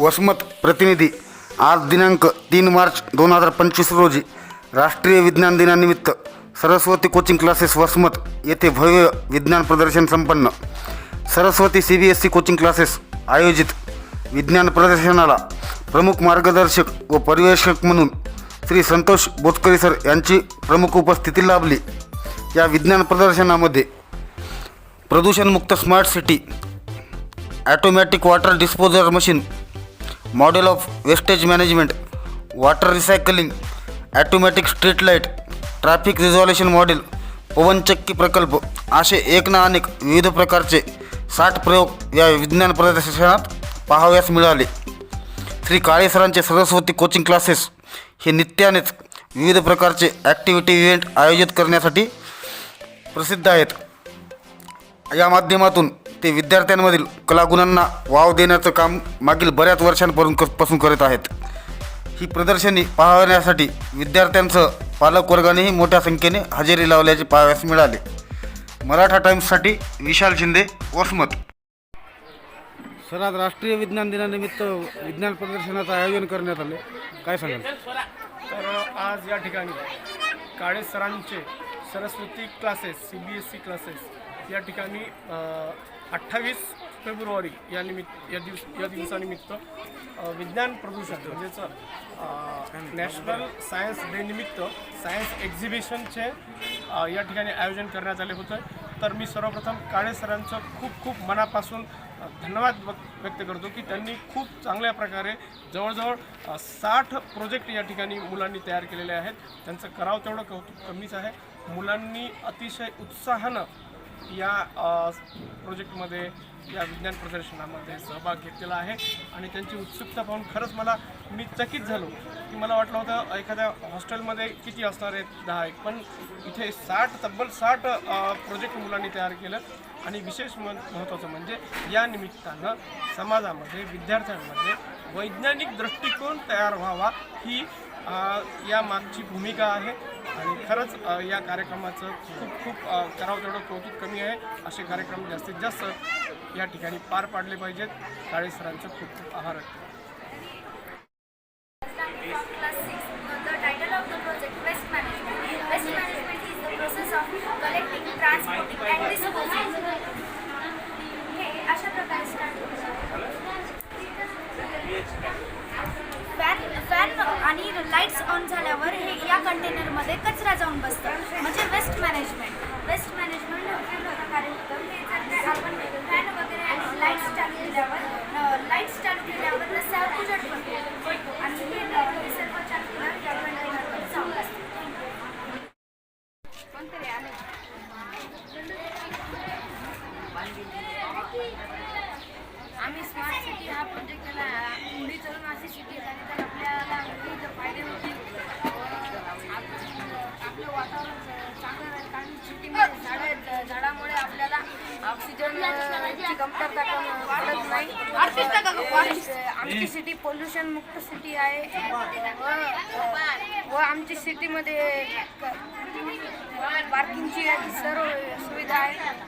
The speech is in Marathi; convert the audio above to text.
वसमत प्रतिनिधी. आज दिनांक तीन मार्च दोन हजार पंचवीस रोजी राष्ट्रीय विज्ञान दिनानिमित्त सरस्वती कोचिंग क्लासेस वसमत येथे भव्य विज्ञान प्रदर्शन संपन्न. Saraswati C B S C coaching classes आयोजित विज्ञान प्रदर्शनाला प्रमुख मार्गदर्शक व पर्यवेक्षक म्हणून श्री संतोष बोचकरी सर यांची प्रमुख उपस्थिती लाभली. या विज्ञान प्रदर्शनामध्ये प्रदूषणमुक्त smart city automatic water disposer machine model of wastage management water recycling automatic street light traffic resolution model पवनचक्की प्रकल्प असे एक ना अनेक विविध प्रकारचे साठ प्रयोग या विज्ञान प्रदर्शनात पाहाव्यास मिळाले. श्री काळेसरांचे सरस्वती कोचिंग क्लासेस हे नित्यानेच विविध प्रकारचे ॲक्टिव्हिटी इव्हेंट आयोजित करण्यासाठी प्रसिद्ध आहेत. या माध्यमातून ते विद्यार्थ्यांमधील कलागुणांना वाव देण्याचं काम मागील बऱ्याच वर्षांपासून पासून करत आहेत. ही प्रदर्शनी पाहण्यासाठी विद्यार्थ्यांसह पालक वर्गानेही मोठ्या संख्येने हजेरी लावल्याचे पाहाव्यास मिळाले. मराठा टाइम्ससाठी विशाल शिंदे वसमत. सर आज राष्ट्रीय विज्ञान दिनानिमित्त विज्ञान प्रदर्शनाचं आयोजन करण्यात आले. काय सांगाल? तर आज या ठिकाणी Kale सरांचे Saraswati classes C B S C classes या ठिकाणी अठ्ठावीस फेब्रुवारी या निमित्त या दिवस या दिवसानिमित्त विज्ञान प्रदूषण म्हणजेच नॅशनल सायन्स डे निमित्त सायन्स एक्झिबिशनचे या ठिकाणी आयोजन करण्यात आले होतं. तर मी सर्वप्रथम काळे सरांचं खूप खूप मनापासून धन्यवाद व्यक्त करतो की त्यांनी खूप चांगल्या प्रकारे जवळजवळ साठ प्रोजेक्ट या ठिकाणी मुलांनी तयार केलेले आहेत. त्यांचं करावं तेवढं कौतुक कमीच आहे. मुलांनी अतिशय उत्साहानं या प्रोजेक्टमध्ये या विज्ञान प्रदर्शनामध्ये सहभाग घेतलेला आहे. आणि त्यांची उत्सुकता पाहून खरंच मला मी चकित झालो की मला वाटलं होतं एखाद्या हॉस्टेलमध्ये किती असणार आहेत? दहा एक. पण इथे साठ तब्बल साठ प्रोजेक्ट मुलांनी तयार केलं. आणि विशेष म महत्त्वाचं म्हणजे या निमित्तानं समाजामध्ये विद्यार्थ्यांमध्ये वैज्ञानिक दृष्टिकोन तयार व्हावा ही या मागची भूमिका आहे आणि खरंच या कार्यक्रमाचं खूप खूप अ, करावं तेवढं कौतुक कमी आहे. असे कार्यक्रम जास्तीत जास्त या ठिकाणी पार पाडले पाहिजेत. काळे सरांचं खूप खूप आभार आहे Class 6. लाईट्स ऑन झाल्यावर हे या कंटेनरमध्ये कचरा जाऊन बसतो. म्हणजे वेस्ट मॅनेजमेंट. वेस्ट मॅनेजमेंट प्रकारे होतं. हे जर आपण फॅन वगैरे आणि लाईट्स चालू केल्यावर लाईट्स चालू केल्यावर रस्त्यावर उजट पडतो आणि हे सर्व चालू केल्यावर या कंटेनरमध्ये जाऊन बसतो. कोणतरी आलं? आम्ही स्मार्ट सिटी हा प्रोजेक्ट केला. पुढे चलून अशी सिटी झाली तर आपल्याला विविध फायदे होतील. आपलं वातावरण चांगलं राहील. कारण सिटीमध्ये झाडं झाडामुळे आपल्याला ऑक्सिजनची कमतरता कमी वाढत नाही. आमची सिटी पोल्युशन मुक्त सिटी आहे. व व आमची सिटीमध्ये पार्किंगची सर्व सुविधा आहे.